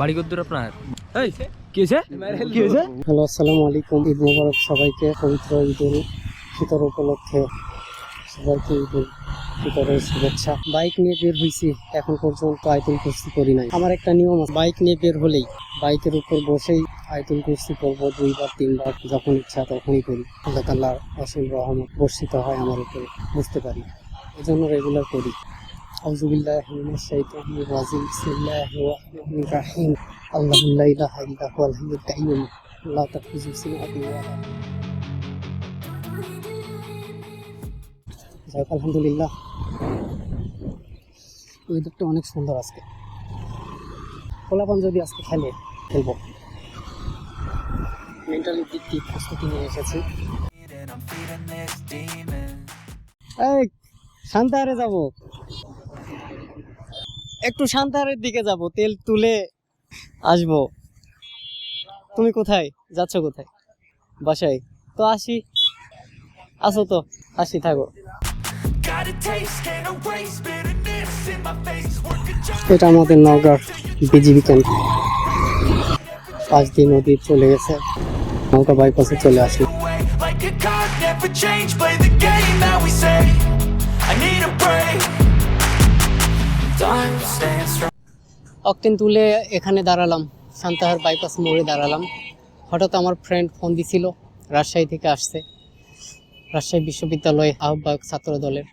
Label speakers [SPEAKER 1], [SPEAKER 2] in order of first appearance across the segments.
[SPEAKER 1] বাড়ি কদ্দুর আপনার? এই কি হয়েছে কি হয়েছে
[SPEAKER 2] হ্যালো আসসালামু আলাইকুম। ঈদ মোবারক সবাইকে পবিত্র ঈদ উল ফিতর উপলক্ষে সবাইকে ঈদ উল ফিতরের শুভেচ্ছা। বাইক নিয়ে বের হয়েছি এখন পর্যন্ত আয়তুল কুস্তি করি নাই। আমার একটা নিয়ম আছে বাইক নিয়ে বের হলেই বাইকের উপর বসেই আয়তুল কুস্তি করব দুইবার তিনবার যখন ইচ্ছা তখনই করি। আল্লাহ তাল্লাহ অসীম রহমত বর্ষিত হয় আমার উপরে বুঝতে পারি। এজন্য রেগুলার করি। أعوذ بالله من الشيطان الرجيم بسم الله الرحمن الرحيم الله لا إله إلا هو الحي القيوم لا تأخذه سنة ولا যাই হোক আলহামদুলিল্লাহ ওয়েদারটা অনেক সুন্দর আজকে পোলাপান যদি আজকে খেলে খেলব মেন্টালি দিক দিয়ে প্রস্তুতি নিয়ে এসেছি এই শান্তাহারে যাব একটু শান্তাহারের দিকে যাব, তেল তুলে আসব। তুমি কোথায়? যাচ্ছ কোথায়? বাসায়? তো আসি। আসো তো, আসি, থাকো। এটা আমাদের নগর বিজিবি ক্যাম্প। পাঁচ দিন নদী চলে গেছে। নৌকা বাইপাসে চলে
[SPEAKER 3] আসি। I need a break.
[SPEAKER 2] Octane তুলে এখানে দাঁড়ালাম, সান্তাহার বাইপাস মোড়ে দাঁড়ালাম। হঠাৎ আমার ফ্রেন্ড ফোন দিছিল, রাজশাহী থেকে আসছে। রাজশাহী বিশ্ববিদ্যালয় আহ্বায়ক ছাত্র দলের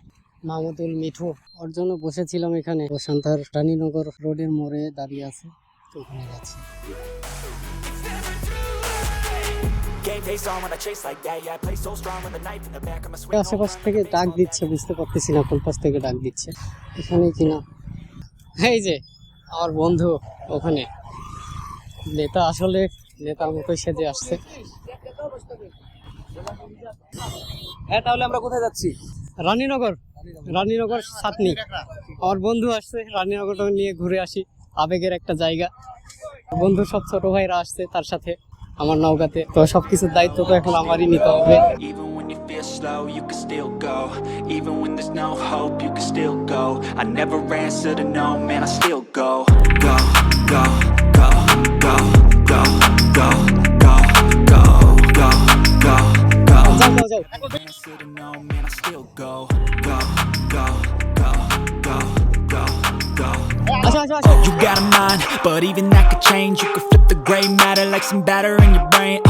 [SPEAKER 2] মাহমুদুল মিঠু। ওর জন্য বসেছিলাম এখানে। ও সান্তাহার রানীনগর রোডের মোড়ে দাঁড়িয়ে আছে, তো ওখানে যাচ্ছি. আশেপাশ থেকে ডাক দিচ্ছে, বুঝতে পারতেছি না কোন পাশ থেকে ডাক দিচ্ছে। এখানে কিনা। এই যে আমার বন্ধু ওখানে। নেতা আসলে নেতার মতোই সেজে আসছে।
[SPEAKER 1] হ্যাঁ তাহলে আমরা কোথায় যাচ্ছি?
[SPEAKER 2] রানীনগর। রানীনগর। সাতনি আমার বন্ধু আসছে রানীনগরটা নিয়ে ঘুরে আসি। আবেগের একটা জায়গা। বন্ধু সব ছোট ভাইরা আসছে তার সাথে আমার নৌকাতে তো সবকিছুর দায়িত্ব তো এখন আমারই নিতে হবে।
[SPEAKER 3] you're slow, you can still go Even when there's no hope, you can still go I never answer to no, man, I still go Go, go, go, go, go, go, go, go, go, go, go Answer to no, man, I still go Go, go, go, go, go, go You got a mind, but even that could change You could flip the gray matter like some batter in your brain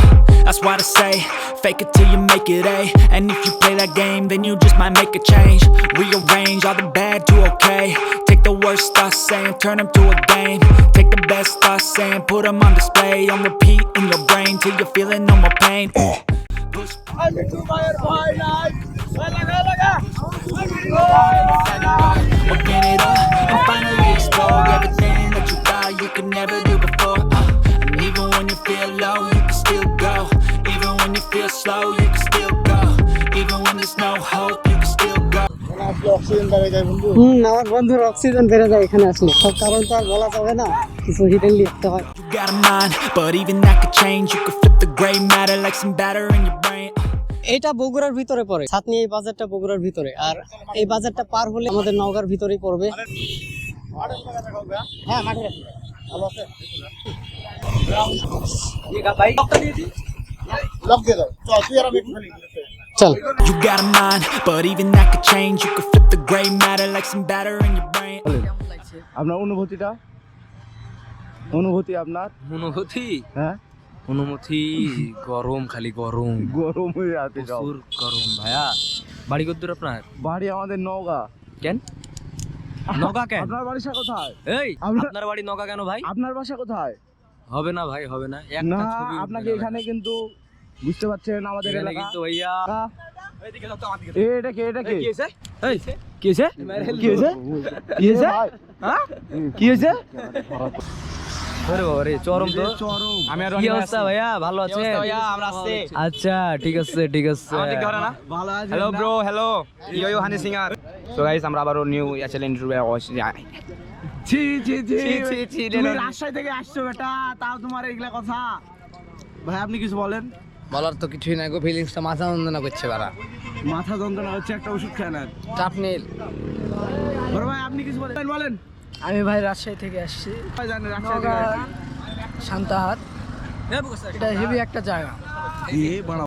[SPEAKER 3] that's why I say, fake it till you make it A. And if you play that game, then you just might make a change. Rearrange all the bad to okay. Take the worst thoughts saying, turn them to a game. Take the best thoughts saying, put them on display. On repeat in your brain till you're feeling no more pain. Push Open
[SPEAKER 2] oxygen বেড়ে যায় এখানে আসলে। সব কারণ তো আর বলা যাবে না কিছু হিডেন লিখতে হয়। এটা বগুড়ার ভিতরে পড়ে। সাথে এই বাজারটা বগুড়ার ভিতরে। আর এই বাজারটা পার হলে আমাদের নগার ভিতরেই পড়বে। হ্যাঁ চল।
[SPEAKER 3] You got a mind, but even that could change. You could flip the gray matter like some batter in your brain.
[SPEAKER 4] আপনার অনুভূতিটা? অনুভূতি আপনার?
[SPEAKER 1] অনুভূতি?
[SPEAKER 4] হ্যাঁ?
[SPEAKER 1] অনুমতি গরম খালি গরম।
[SPEAKER 4] গরম হয়ে আছে সব।
[SPEAKER 1] প্রচুর গরম ভাইয়া। বাড়ি কদ্দুর আপনার?
[SPEAKER 4] বাড়ি আমাদের নওগাঁ
[SPEAKER 1] কেন? নগা কেন?
[SPEAKER 4] আপনার বাসা কোথায়?
[SPEAKER 1] এই আপনার বাড়ি নগা কেন ভাই?
[SPEAKER 4] আপনার বাসা কোথায়?
[SPEAKER 1] হবে না ভাই হবে না। একটা
[SPEAKER 4] না
[SPEAKER 1] ছবি উঠবে
[SPEAKER 4] আপনাকে
[SPEAKER 1] না।
[SPEAKER 4] এখানে কিন্তু বুঝতে পারছেন আমাদের
[SPEAKER 1] এখানে
[SPEAKER 4] এলাকা?
[SPEAKER 1] কিন্তু ভাইয়া
[SPEAKER 4] এটা কে এটা কে?
[SPEAKER 1] কি হয়েছে? কি হয়েছে? কি হয়েছে? হ্যাঁ কি হয়েছে? আরে বাবা রে চরম তো।
[SPEAKER 4] চরম।
[SPEAKER 1] আমি আর কি অবস্থা ভাইয়া? ভালো আছে
[SPEAKER 5] ভাইয়া, আমরা আছি।
[SPEAKER 1] আচ্ছা ঠিক আছে ঠিক আছে।
[SPEAKER 5] Hello bro hello yo yo honey singer so guys আমরা আবারও নিউ চ্যানেল ইন্টারভিউ
[SPEAKER 4] ছি ছি ছি।
[SPEAKER 5] ছি, ছি, ছি,
[SPEAKER 4] তুমি রাজশাহী থেকে আসছো বেটা। তাও তোমার এগুলা কথা। ভাই আপনি কিছু বলেন।
[SPEAKER 6] বলার তো কিছুই নাই গো ফিলিংসটা মাথা যন্ত্রণা করছে বারা
[SPEAKER 4] মাথা যন্ত্রণা হচ্ছে একটা ওষুধ খায় না
[SPEAKER 6] চাপ নীল
[SPEAKER 4] বড় ভাই আপনি কিছু বলেন? বলেন।
[SPEAKER 6] আমি ভাই রাজশাহী থেকে আসছি।
[SPEAKER 4] ভাই জানেন রাজশাহী থেকে। আসছি।
[SPEAKER 7] শান্তাহাট এটা হেভি একটা জায়গা।